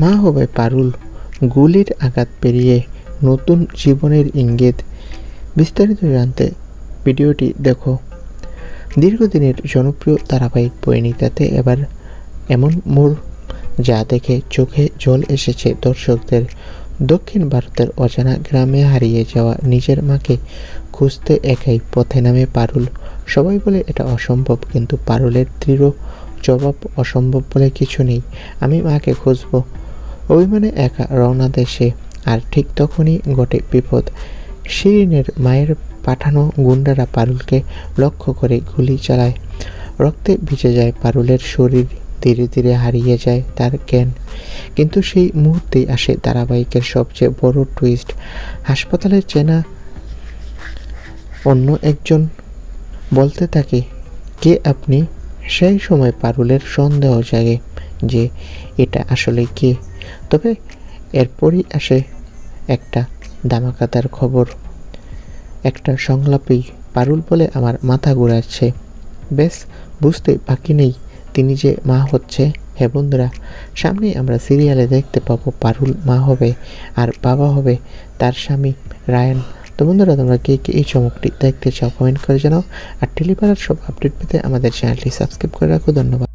মা হবে পারুল, গুলির আঘাত পেরিয়ে নতুন জীবনের ইঙ্গিত। বিস্তারিত জানতে ভিডিওটি দেখো। দীর্ঘদিনের জনপ্রিয় ধারাবাহিক পরিণীতাতে এবার এমন মোড় যা দেখে চোখে জল এসেছে দর্শকদের। দক্ষিণ ভারতের অজানা গ্রামে হারিয়ে যাওয়া নিজের মাকে খুঁজতে একাই পথে নামে পারুল। সবাই বলে এটা অসম্ভব, কিন্তু পারুলের দৃঢ় জবাব অসম্ভব বলে কিছু নেই। আমি মাকে খুঁজব। অভিমানে একা রওনা দেশে আর ঠিক তখনই ঘটে বিপদ। শিরিনের মায়ের পাঠানো গুন্ডারা পারুলকে লক্ষ্য করে গুলি চালায়। রক্তে ভিজে যায় পারুলের শরীর, ধীরে ধীরে হারিয়ে যায় তার জ্ঞান। কিন্তু সেই মুহূর্তেই আসে ধারাবাহিকের সবচেয়ে বড় টুইস্ট হাসপাতালে চেনা অন্য একজন বলতে থাকে, কে আপনি? সেই সময় পারুলের সন্দেহ জাগে যে এটা আসলে কে। তবে এরপরই আসে একটা দামাকাতার খবর। একটা সংলাপেই পারুল বলে আমার মাথা ঘুরাচ্ছে। বেশ, বুঝতে বাকি নেই তিনি যে মা হচ্ছে। হে বন্ধুরা, সামনেই আমরা সিরিয়ালে দেখতে পাবো পারুল মা হবে আর বাবা হবে তার স্বামী রায়ন। তো বন্ধুরা, তোমরা কে কে এই চমকটি দেখতে চাও কমেন্ট করে জানাও। আর টেলিপাড়ার সব আপডেট পেতে আমাদের চ্যানেলটি সাবস্ক্রাইব করে রাখো। ধন্যবাদ।